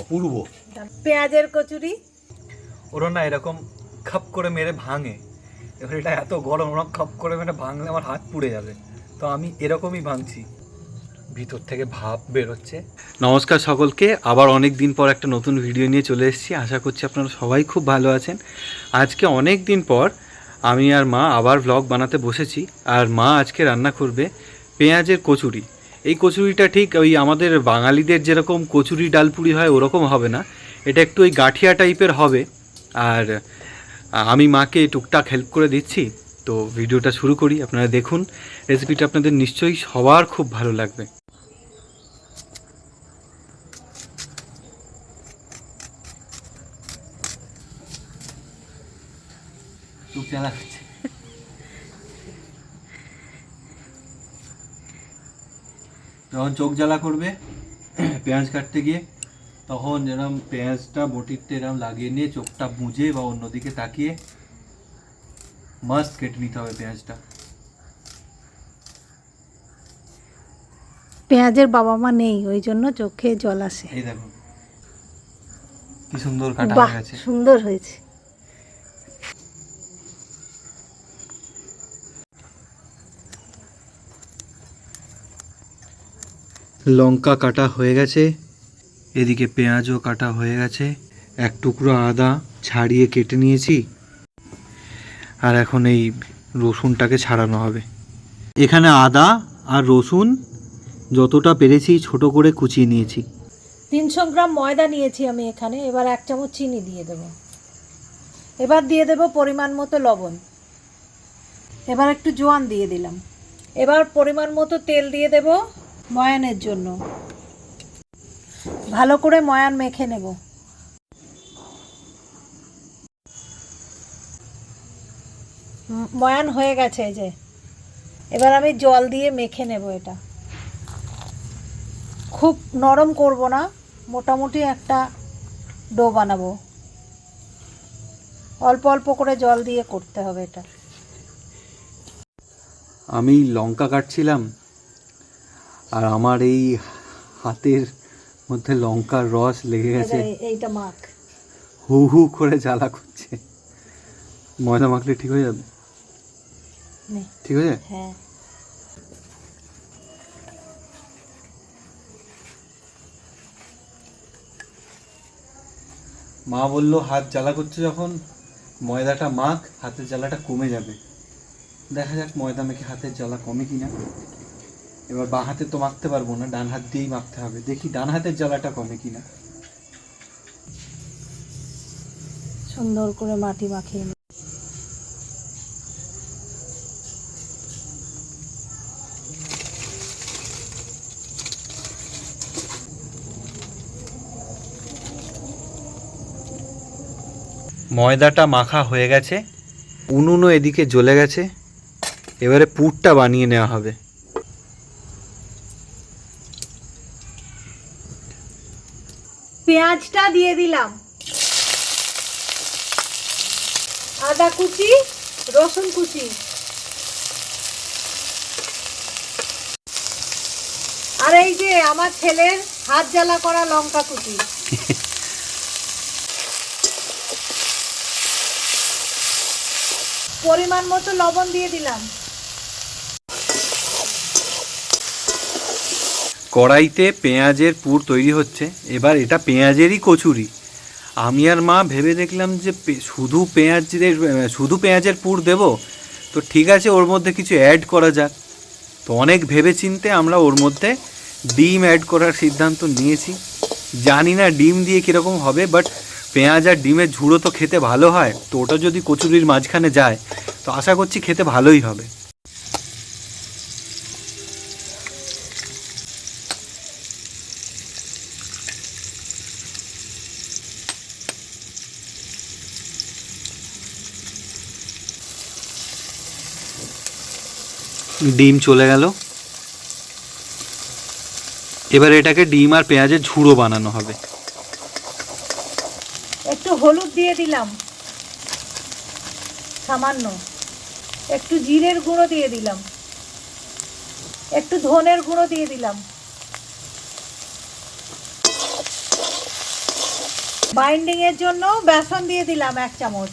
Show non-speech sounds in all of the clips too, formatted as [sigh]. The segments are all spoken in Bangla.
অপূর্ব। পেঁয়াজের কচুরি। ওরা না এরকম খাপ করে মেরে ভাঙে। এবার এটা এত গরম ওরা খাপ করে মেরে ভাঙলে আমার হাত পুড়ে যাবে। তো আমি এরকমই ভাঙছি। ভিতর থেকে ভাব বেরোচ্ছে। নমস্কার সকলকে। আবার অনেক দিন পর একটা নতুন ভিডিও নিয়ে চলে এসেছি। আশা করছি আপনারা সবাই খুব ভালো আছেন। আজকে অনেক দিন পর আমি আর মা আবার ভ্লগ বানাতে বসেছি। আর মা আজকে রান্না করবে পেঁয়াজের কচুরি। এই কচুরিটা ঠিক ওই আমাদের বাঙালিদের যেরকম কচুরি ডালপুরি হয়, ওরকম হবে না। এটা একটু ওই গাঠিয়া টাইপের হবে। আর আমি মাকে টুকটাক হেল্প করে দিচ্ছি। তো ভিডিওটা শুরু করি। আপনারা দেখুন রেসিপিটা আপনাদের নিশ্চয়ই সবার খুব ভালো লাগবে। যখন চোখ জ্বালা করবে পেঁয়াজ কাটতে গিয়ে তখন এরম পেঁয়াজটা বটিতে এরম লাগিয়ে নিয়ে চোখটা বুঝে বা অন্যদিকে তাকিয়ে মাস্ট কেটে নিতে হবে পেঁয়াজটা। পেঁয়াজের বাবা মা নেই ওই জন্য চোখে জল আসে। এই দেখুন কি সুন্দর কাটা বাহ হয়ে গেছে। সুন্দর হয়েছে। লঙ্কা কাটা হয়ে গেছে। এদিকে পেঁয়াজও কাটা হয়ে গেছে। এক টুকরো আদা ছাড়িয়ে কেটে নিয়েছি। আর এখন এই রসুনটাকে ছাড়ানো হবে। এখানে আদা আর রসুন যতটা পেরেছি ছোট করে কুচিয়ে নিয়েছি। তিনশো গ্রাম ময়দা নিয়েছি আমি এখানে। এবার এক চামচ চিনি দিয়ে দেব। এবার দিয়ে দেব পরিমাণ মতো লবণ। এবার একটু জোয়ান দিয়ে দিলাম। এবার পরিমাণ মতো তেল দিয়ে দেব। ময়ানের জন্য। ভালো করে ময়ান মেখে নেব। ময়ান হয়ে গেছে এই যে। এবার আমি জল দিয়ে মেখে নেব এটা। খুব নরম করব না, মোটামুটি একটা ডো বানাবো। অল্প অল্প করে জল দিয়ে করতে হবে এটা। আমি লঙ্কা কাটছিলাম আর আমার এই হাতের মধ্যে লঙ্কার রস লেগে গেছে। এইটা মাখ। হু হু করে জ্বালা করছে। ময়দা মাখলে ঠিক হয়ে যাবে? ঠিক হয়ে যাবে হ্যাঁ। মা বলল হাত জ্বালা করছে যখন ময়দাটা মাখ হাতের জ্বালাটা কমে যাবে। দেখা যাক ময়দা মেখে হাতের জ্বালা কমে কিনা। এবার বাঁ হাতে তো মাখতে পারব না ডান হাত দিয়েই মাখতে হবে। দেখি ডান হাতের জ্বালাটা কমে কিনা। সুন্দর করে মাটি মাখিয়ে নে। ময়দাটা মাখা হয়ে গেছে। উনুনও এদিকে জ্বলে গেছে। এবারে পুরটা বানিয়ে নেওয়া হবে। পেঁয়াজটা দিয়ে দিলাম। আদা কুচি, রসুন কুচি। আর এই যে আমার ছেলের হাত জ্বালা করা লঙ্কা কুচি। পরিমাণ মতো লবণ দিয়ে দিলাম। কড়াইতে পেঁয়াজের পুর তৈরি হচ্ছে। এবার এটা পেঁয়াজেরই কচুরি। আমি আর মা ভেবে দেখলাম যে শুধু পেঁয়াজের শুধু পেঁয়াজের পুর দেব? তো ঠিক আছে, ওর মধ্যে কিছু অ্যাড করা যাক। তো অনেক ভেবে চিনতে আমরা ওর মধ্যে ডিম অ্যাড করার সিদ্ধান্ত নিয়েছি। জানি না ডিম দিয়ে কীরকম হবে বাট পেঁয়াজ আর ডিমের ঝুড়ো তো খেতে ভালো হয়। তো ওটা যদি কচুরির মাঝখানে যায়, তো আশা করছি খেতে ভালোই হবে। ডিম চলে গেল। এবার এটাকে ডিম আর পেঁয়াজের ঝুড়ো বানানো হবে। একটু হলুদ দিয়ে দিলাম। সামান্য। একটু জিরের গুঁড়ো দিয়ে দিলাম। একটু ধনের গুঁড়ো দিয়ে দিলাম। বাইন্ডিং এর জন্য বেসন দিয়ে দিলাম এক চামচ।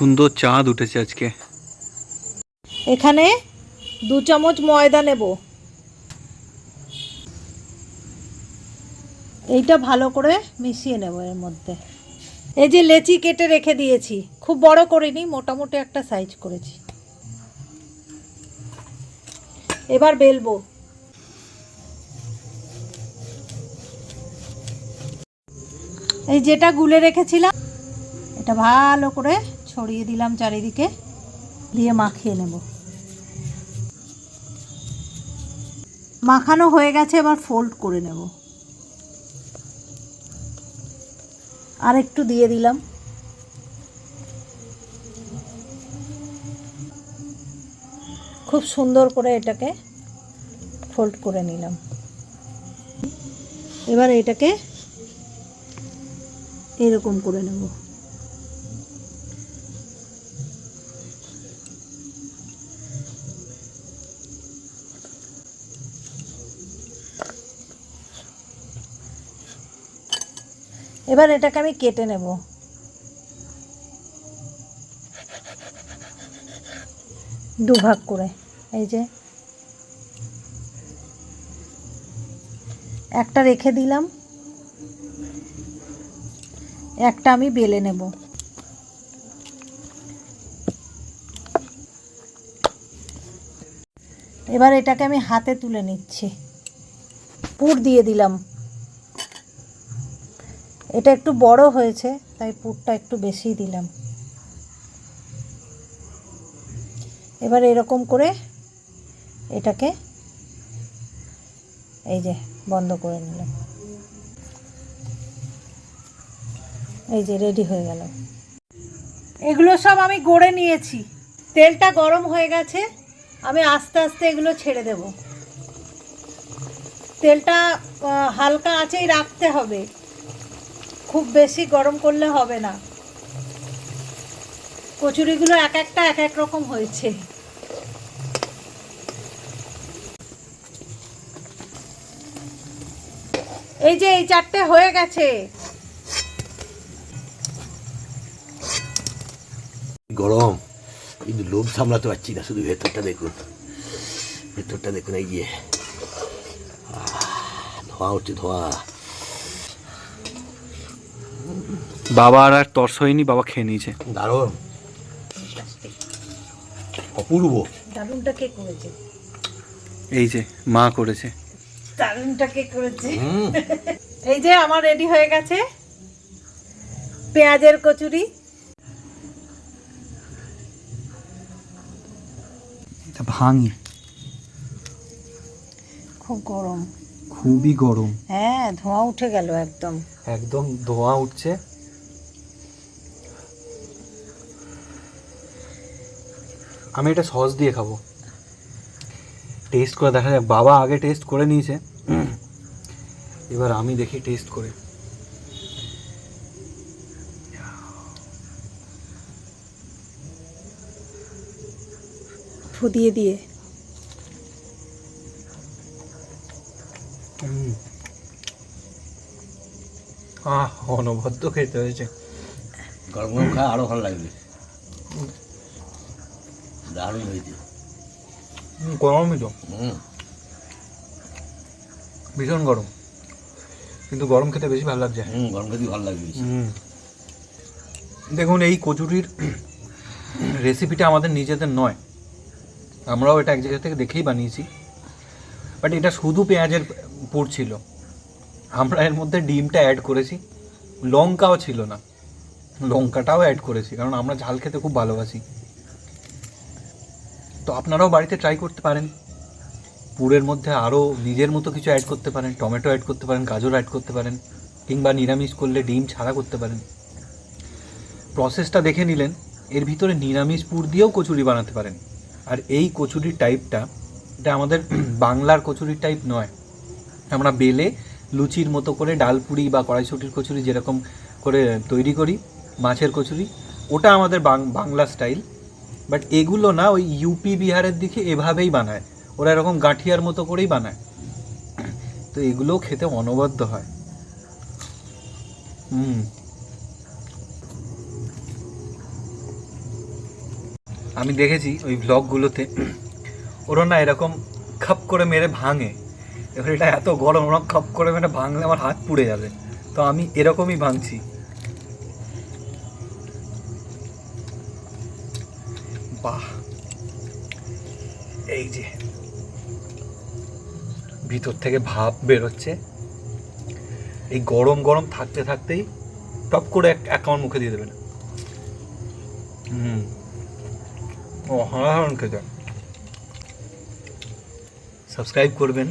সুন্দর চাঁদ উঠেছে আজকে। এখানে দু চামচ ময়দা নেব। এইটা ভালো করে মিশিয়ে নেব এর মধ্যে। এই যে লেচি কেটে রেখে দিয়েছি, খুব বড় করিনি, মোটামুটি একটা সাইজ করেছি। এবার বেলবো। এই যেটা গুলে রেখেছিলাম, এটা ভালো করে ছড়িয়ে দিলাম চারিদিকে, দিয়ে মাখিয়ে নেব। মাখানো হয়ে গেছে, এবার ফোল্ড করে নেব। আর একটু দিয়ে দিলাম। খুব সুন্দর করে এটাকে ফোল্ড করে নিলাম। এবার এটাকে এরকম করে নেব। এবার এটাকে আমি কেটে নেব। দুভাগ করে, এই যে। একটা রেখে দিলাম। একটা আমি বেলে নেব। এবার এটাকে আমি হাতে তুলে নিচ্ছি। পুর দিয়ে দিলাম। এটা একটু বড় হয়েছে, তাই পুরটা একটু বেশি দিলাম। এবার এরকম করে এটাকে এই যে বন্ধ করে নিলাম। এই যে রেডি হয়ে গেল। এগুলো সব আমি গড়ে নিয়েছি। তেলটা গরম হয়ে গেছে, আমি আস্তে আস্তে এগুলো ছেড়ে দেব। তেলটা হালকা আঁচেই রাখতে হবে। খুব বেশি গরম করলে হবে না। কচুরিগুলো এক একটা এক এক রকম হয়েছে। এই যে এই চারটে হয়ে গেছে। গরম। কিন্তু লোভ সামলাতে পারছি না, শুধু ভেতরটা দেখুন। ভেতরটা দেখুন, এই গিয়ে ধোঁয়া উঠছে, ধোঁয়া। বাবা আর আর তর্স হয়নি বাবা খেয়ে নিয়েছে। দারুণ। অপূর্ব। দারুনটা কে করেছে? এই যে মা করেছে। দারুনটা কে করেছে? এই যে আমার রেডি হয়ে গেছে। পেঁয়াজের কচুরি। এটা ভাঙি। খুব গরম। খুবই গরম। হ্যাঁ ধোঁয়া উঠে গেল একদম। একদম ধোঁয়া উঠছে। আমি এটা সস দিয়ে খাব। টেস্ট করে দেখা যাক। বাবা আগে টেস্ট করে নিয়েছে। এবার আমি দেখি টেস্ট করে। ফু দিয়ে। আহ অনবদ্য খেতে হয়েছে। গরম গরম খায় আরও ভালো লাগবে। দারুণ হয়েছে। গরমই তো ভীষণ গরম। কিন্তু গরম খেতে বেশি ভালো লাগছে। হুম গরম খেতে ভালো লাগবে হুম। দেখুন এই কচুরির [clears throat] রেসিপিটা আমাদের নিজেদের নয়। আমরাও এটা এক জায়গা থেকে দেখেই বানিয়েছি। বাট এটা শুধু পেঁয়াজের পুর ছিল। আমরা এর মধ্যে ডিমটা অ্যাড করেছি। লঙ্কাও ছিল না। লঙ্কাটাও অ্যাড করেছি। কারণ আমরা ঝাল খেতে খুব ভালোবাসি। তো আপনারাও বাড়িতে ট্রাই করতে পারেন। পুরের মধ্যে আরও নিজের মতো কিছু অ্যাড করতে পারেন টমেটো অ্যাড করতে পারেন, গাজর অ্যাড করতে পারেন, কিংবা নিরামিষ করলে ডিম ছাড়া করতে পারেন। প্রসেসটা দেখে নিলেন, এর ভিতরে নিরামিষ পুর দিয়েও কচুরি বানাতে পারেন। আর এই কচুরির টাইপটা এটা আমাদের [clears throat] বাংলার কচুরির টাইপ নয়। আমরা বেলে লুচির মতো করে ডাল ডালপুরি বা কড়াইশুটির কচুরি যেরকম করে তৈরি করি, মাছের কচুরি, ওটা আমাদের বাংলা স্টাইল বাট এগুলো না ওই ইউপি বিহারের দিকে এভাবেই বানায়। ওরা এরকম গাঁঠিয়ার মতো করেই বানায়। তো এগুলোও খেতে অনবদ্য হয়। হুম। আমি দেখেছি ওই ব্লগগুলোতে ওরা না এরকম খাপ করে মেরে ভাঙে। এবার এটা এত গরম, ওরা খাপ করে মেরে ভাঙলে আমার হাত পুড়ে যাবে। তো আমি এরকমই ভাঙছি। বাহ এই যে। ভিতর থেকে ভাপ বেরোচ্ছে। এই গরম গরম থাকতে থাকতেই টপ করে এক অ্যাকাউন্ট মুখে দিয়ে দেবেন। হুম। ও হারাহারণ খেতে সাবস্ক্রাইব করবেন।